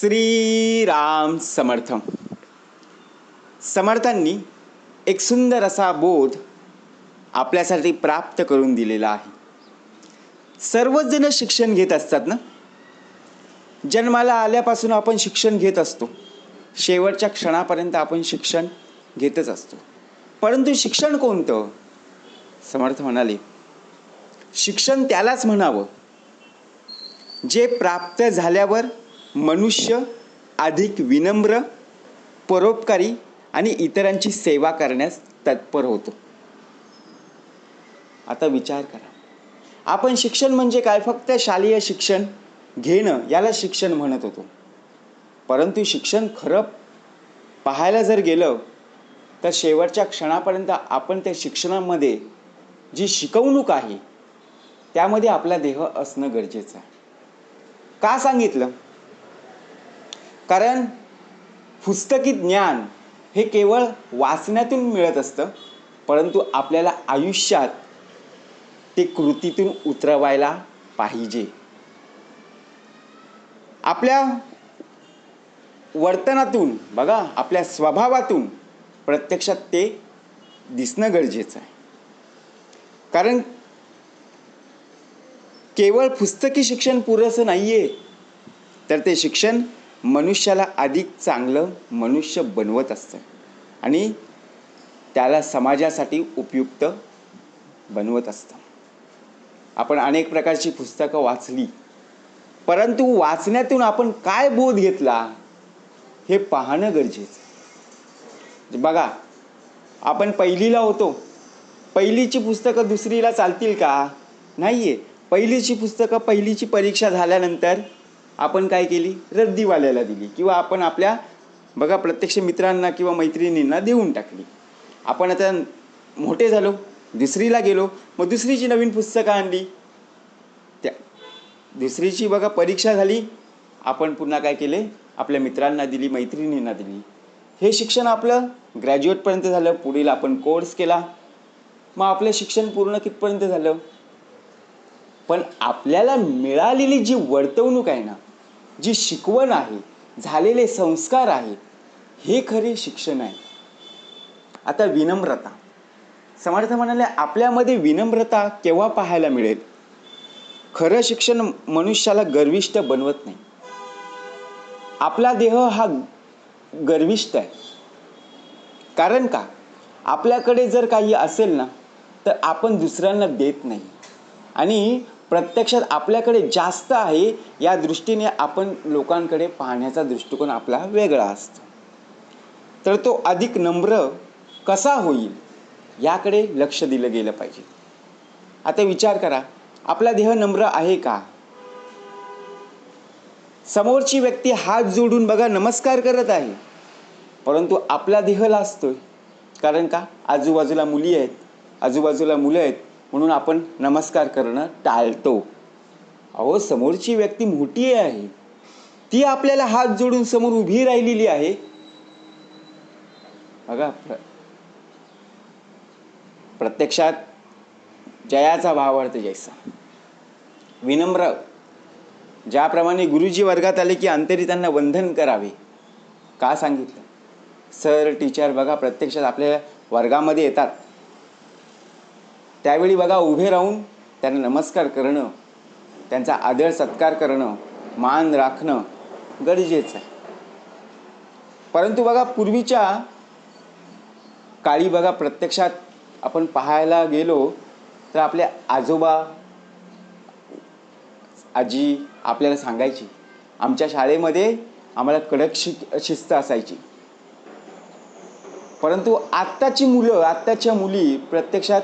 श्रीराम समर्थ. समर्थांनी एक सुंदर असा बोध आपल्यासाठी प्राप्त करून दिलेला आहे. सर्वच जण शिक्षण घेत असतात ना? जन्माला आल्यापासून आपण शिक्षण घेत असतो. शेवटच्या क्षणापर्यंत आपण शिक्षण घेतच असतो. परंतु शिक्षण कोणतं? समर्थ म्हणाले शिक्षण त्यालाच म्हणावं. जे प्राप्त झाल्यावर मनुष्य अधिक विनम्र परोपकारी आणि इतरांची सेवा करण्यास तत्पर होतो. आता विचार करा. आपण शिक्षण म्हणजे काय? फक्त शालेय शिक्षण घेणं याला शिक्षण म्हणत होतो. परंतु शिक्षण खरं पाहायला जर गेलं तर शेवटच्या क्षणापर्यंत आपण त्या शिक्षणामध्ये जी शिकवणूक आहे त्यामध्ये आपला देह असणं गरजेचं आहे. का सांगितलं? कारण पुस्तकी ज्ञान हे केवळ वाचण्यातून मिळत असतं परंतु आपल्याला आयुष्यात ते कृतीतून उतरवायला पाहिजे. आपल्या वर्तनातून बघा आपल्या स्वभावातून प्रत्यक्षात ते दिसणं गरजेचं आहे. कारण केवळ पुस्तकी शिक्षण पुरेसं नाही आहे तर ते शिक्षण मनुष्याला अधिक चांगलं मनुष्य बनवत असतं. आणि त्याला समाजासाठी उपयुक्त बनवत असतं. आपण अनेक प्रकारची पुस्तकं वाचली. परंतु वाचण्यातून आपण काय बोध घेतला? हे पाहणं गरजेचं बघा आपण पहिलीला होतो. पहिलीची पुस्तकं दुसरीला चालतील का? नाही आहे पहिलीची पुस्तकं पहिलीची परीक्षा झाल्यानंतर आपण काय केली? रद्दीवाल्याला दिली. किंवा आपण आपल्या बघा प्रत्यक्ष मित्रांना किंवा मैत्रिणींना देऊन टाकली. आपण आता मोठे झालो दुसरीला गेलो मग दुसरीची नवीन पुस्तकं आणली. त्या दुसरीची बघा परीक्षा झाली. आपण पुन्हा काय केले? आपल्या मित्रांना दिली मैत्रिणींना दिली. हे शिक्षण आपलं ग्रॅज्युएटपर्यंत झालं. पुढील आपण कोर्स केला. मग आपलं शिक्षण पूर्ण कितपर्यंत झालं? पण आपल्याला मिळालेली जी वर्तवणूक आहे ना जी शिकवण आहे झालेले संस्कार आहेत हे खरे शिक्षण आहे. आता विनम्रता. समर्थ म्हणाले आपल्यामध्ये विनम्रता केव्हा पाहायला मिळेल? खरं शिक्षण मनुष्याला गर्विष्ठ बनवत नाही. आपला देह हा गर्विष्ठ आहे. कारण का? आपल्याकडे जर काही असेल ना तर आपण दुसऱ्यांना देत नाही. आणि प्रत्यक्षात आपल्याकडे जास्त आहे या दृष्टीने आपण लोकांकडे पाहण्याचा दृष्टिकोन आपला वेगळा असतो. तर तो अधिक नम्र कसा होईल याकडे लक्ष दिलं गेलं पाहिजे. आता विचार करा आपला देह नम्र आहे का? समोरची व्यक्ती हात जोडून बघा नमस्कार करत आहे. परंतु आपला देह लाजतोय. कारण का? आजूबाजूला मुली आहेत. आजूबाजूला मुलं आहेत. म्हणून आपण नमस्कार करणं टाळतो. अहो समोरची व्यक्ती मोठी आहे. ती आपल्याला हात जोडून समोर उभी राहिलेली आहे. बघा प्र प्रत्यक्षात जयाचा भावार्थ जैसा. विनम्र. ज्याप्रमाणे गुरुजी वर्गात आले की अंतरी त्यांना वंदन करावे. का सांगितलं? सर टीचर बघा प्रत्यक्षात आपल्या वर्गामध्ये येतात. त्यावेळी बघा उभे राहून त्यांना नमस्कार करणं त्यांचा आदर सत्कार करणं मान राखणं गरजेचं आहे. परंतु बघा पूर्वीच्या काळी बघा प्रत्यक्षात आपण पाहायला गेलो तर आपले आजोबा आजी आपल्याला सांगायची आमच्या शाळेमध्ये आम्हाला कडक शिक शिस्त असायची. परंतु आत्ताची मुलं आत्ताच्या मुली प्रत्यक्षात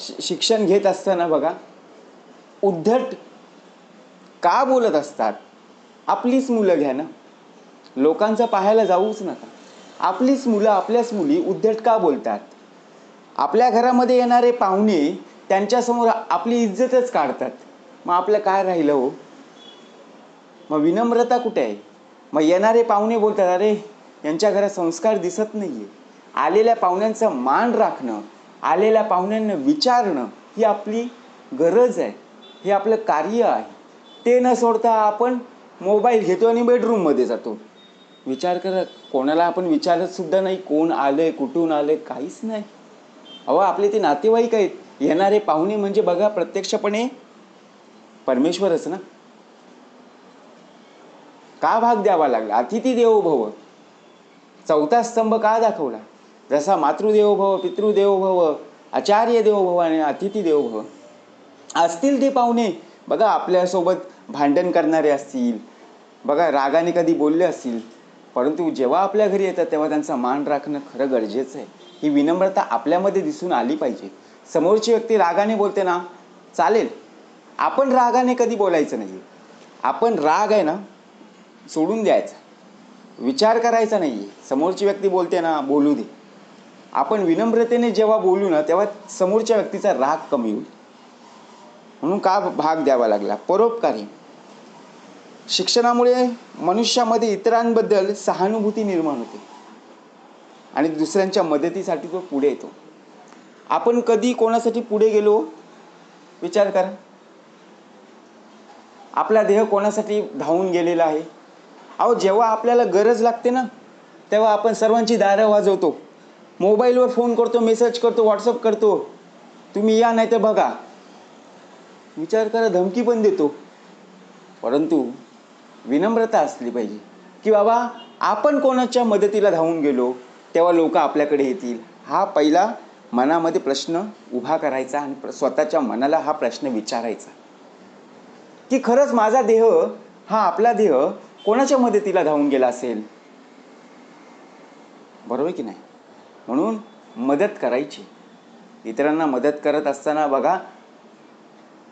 शिक्षण घेत असताना बघा उद्धट का बोलत असतात? आपलीच मुलं घ्या ना. लोकांचं पाहायला जाऊच नका. आपलीच मुलं आपल्याच मुली उद्धट का बोलतात? आपल्या घरामध्ये येणारे पाहुणे त्यांच्यासमोर आपली इज्जतच काढतात. मग आपलं काय राहिलं हो? मग विनम्रता कुठे आहे? मग येणारे पाहुणे बोलतात अरे यांच्या घरात संस्कार दिसत नाही आहे आलेल्या पाहुण्यांचा मान राखणं आलेल्या पाहुण्यांना विचारणं ही आपली गरज आहे. हे आपलं कार्य आहे. ते न सोडता आपण मोबाईल घेतो आणि बेडरूममध्ये जातो. विचार करा कोणाला आपण विचारतसुद्धा नाही कोण आलं आहे कुठून आलं आहे काहीच नाही. अहो आपले ते नातेवाईक आहेत. येणारे पाहुणे म्हणजे बघा प्रत्यक्षपणे परमेश्वरच ना. का भाग द्यावा लागला? अतिथी देवो भव. चौथा स्तंभ का दाखवला? जसा मातृदेव भव पितृदेव भव आचार्य देव भव आणि अतिथी देव भव. असतील ते पाहुणे बघा आपल्यासोबत भांडण करणारे असतील. बघा रागाने कधी बोलले असतील. परंतु जेव्हा आपल्या घरी येतात तेव्हा त्यांचा मान राखणं खरं गरजेचं आहे. ही विनम्रता आपल्यामध्ये दिसून आली पाहिजे. समोरची व्यक्ती रागाने बोलते ना चालेल. आपण रागाने कधी बोलायचं नाही आपण राग आहे ना सोडून द्यायचा. विचार करायचा नाही आहे समोरची व्यक्ती बोलते ना बोलू दे. आपण विनम्रतेने जेव्हा बोलू ना तेव्हा समोरच्या व्यक्तीचा राग कमी होईल. म्हणून का भाग द्यावा लागला? परोपकारी. शिक्षणामुळे मनुष्यामध्ये इतरांबद्दल सहानुभूती निर्माण होते. आणि दुसऱ्यांच्या मदतीसाठी तो पुढे येतो. आपण कधी कोणासाठी पुढे गेलो? विचार करा. आपला देह कोणासाठी धावून गेलेला आहे? अहो जेव्हा आपल्याला गरज लागते ना तेव्हा आपण सर्वांची दारं वाजवतो. मोबाईलवर फोन करतो मेसेज करतो व्हॉट्सअप करतो. तुम्ही या नाही तर बघा. विचार करा धमकी पण देतो. परंतु विनम्रता असली पाहिजे. की बाबा आपण कोणाच्या मदतीला धावून गेलो तेव्हा लोक आपल्याकडे येतील. हा पहिला मनामध्ये प्रश्न उभा करायचा आणि प्र- स्वतःच्या मनाला हा प्रश्न विचारायचा. की खरंच माझा देह हा आपला देह कोणाच्या मदतीला धावून गेला असेल? बरोबर की नाही? म्हणून मदत करायची. इतरांना मदत करत असताना बघा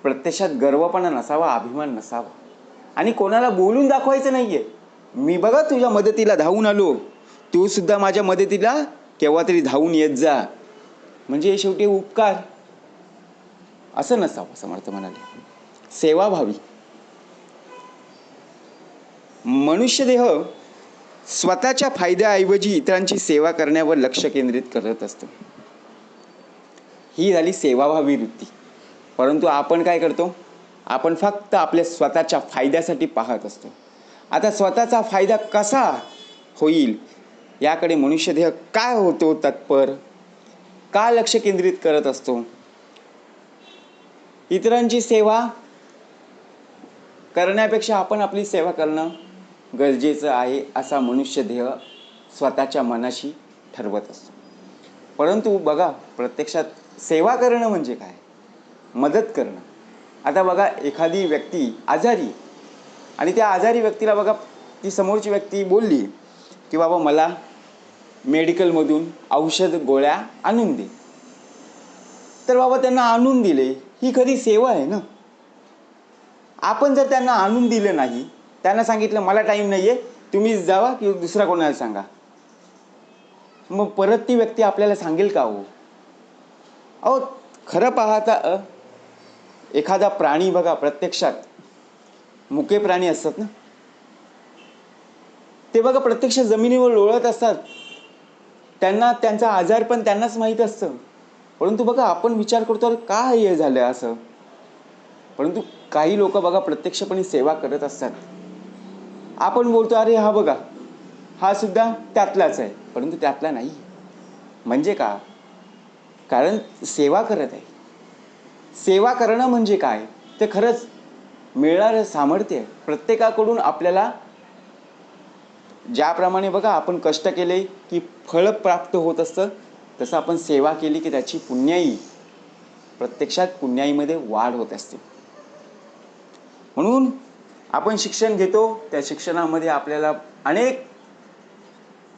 प्रत्यक्षात गर्वपणा नसावा अभिमान नसावा. आणि कोणाला बोलून दाखवायचं नाही आहे मी बघा तुझ्या मदतीला धावून आलो. तू सुद्धा माझ्या मदतीला केव्हा तरी धावून येत जा. म्हणजे हे शेवटी उपकार. असं नसावं समर्थ म्हणाले. सेवाभावी. मनुष्यदेह स्वतःच्या फायद्याऐवजी इतरांची सेवा करण्यावर लक्ष केंद्रित करत असतो. ही झाली सेवाभावी वृत्ती. परंतु आपण काय करतो? आपण फक्त आपल्या स्वतःच्या फायद्यासाठी पाहत असतो. आता स्वतःचा फायदा कसा होईल? याकडे मनुष्यदेह काय होतो तत्पर? का लक्ष केंद्रित करत असतो? इतरांची सेवा करण्यापेक्षा आपण आपली सेवा करणं गरजेचं आहे असा मनुष्य देह स्वतःच्या मनाशी ठरवत असतो. परंतु बघा प्रत्यक्षात सेवा करणं म्हणजे काय? मदत करणं. आता बघा एखादी व्यक्ती आजारी आणि त्या आजारी व्यक्तीला बघा ती समोरची व्यक्ती बोलली की बाबा मला मेडिकलमधून औषध गोळ्या आणून दे. तर बाबा त्यांना आणून दिले ही खरी सेवा आहे ना? आपण जर त्यांना आणून दिलं नाही त्यांना सांगितलं मला टाईम नाही आहे तुम्ही जावा की दुसरा कोणाला सांगा. मग परत ती व्यक्ती आपल्याला सांगेल का हो? अहो खरं पाहता अ, एखादा प्राणी बघा प्रत्यक्षात. मुके प्राणी असतात ना? ते बघा प्रत्यक्ष जमिनीवर लोळत असतात. त्यांना त्यांचा आजार पण त्यांनाच माहीत असतं. परंतु बघा आपण विचार करतो अरे का हे झालं असं? परंतु काही लोक बघा प्रत्यक्षपणे सेवा करत असतात. आपण बोलतो अरे हा बघा. हा सुद्धा त्यातलाच आहे. परंतु त्यातला नाही. म्हणजे का? कारण सेवा करत आहे. सेवा करणं म्हणजे काय? ते खरंच मिळणारं सामर्थ्य आहे. प्रत्येकाकडून आपल्याला ज्याप्रमाणे बघा आपण कष्ट केले की फळ प्राप्त होत असतं तसं आपण सेवा केली की त्याची पुण्याई प्रत्यक्षात पुण्याईमध्ये वाढ होत असते. म्हणून आपण शिक्षण घेतो त्या शिक्षणामध्ये आपल्याला अनेक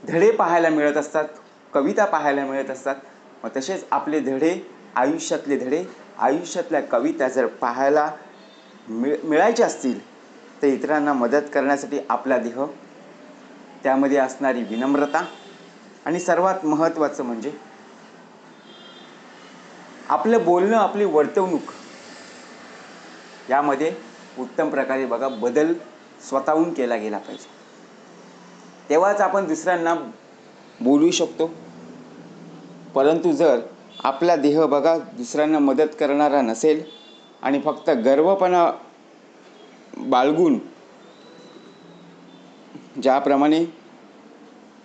धडे पाहायला मिळत असतात कविता पाहायला मिळत असतात. मग तसेच आपले धडे आयुष्यातले धडे आयुष्यातल्या कविता जर पाहायला मिळ मिळायचे असतील तर इतरांना मदत करण्यासाठी आपला देह त्यामध्ये असणारी विनम्रता आणि सर्वात महत्त्वाचं म्हणजे आपलं बोलणं आपली वर्तवणूक यामध्ये उत्तम प्रकारे बघा बदल स्वतःहून केला गेला पाहिजे. तेव्हाच आपण दुसऱ्यांना बोलू शकतो. परंतु जर आपला देह बघा दुसऱ्यांना मदत करणारा नसेल आणि फक्त गर्वपणा बाळगून ज्याप्रमाणे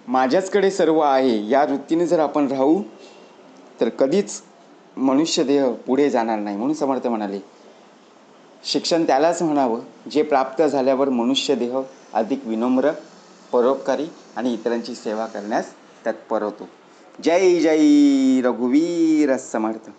माझ्याचकडे सर्व आहे या वृत्तीने जर आपण राहू तर कधीच मनुष्यदेह पुढे जाणार नाही म्हणून समर्थ म्हणाले. शिक्षण त्यालाच म्हणावं जे प्राप्त झाल्यावर मनुष्यदेह अधिक विनम्र परोपकारी आणि इतरांची सेवा करण्यास तत्पर होतो. जय जय रघुवीर समर्थ.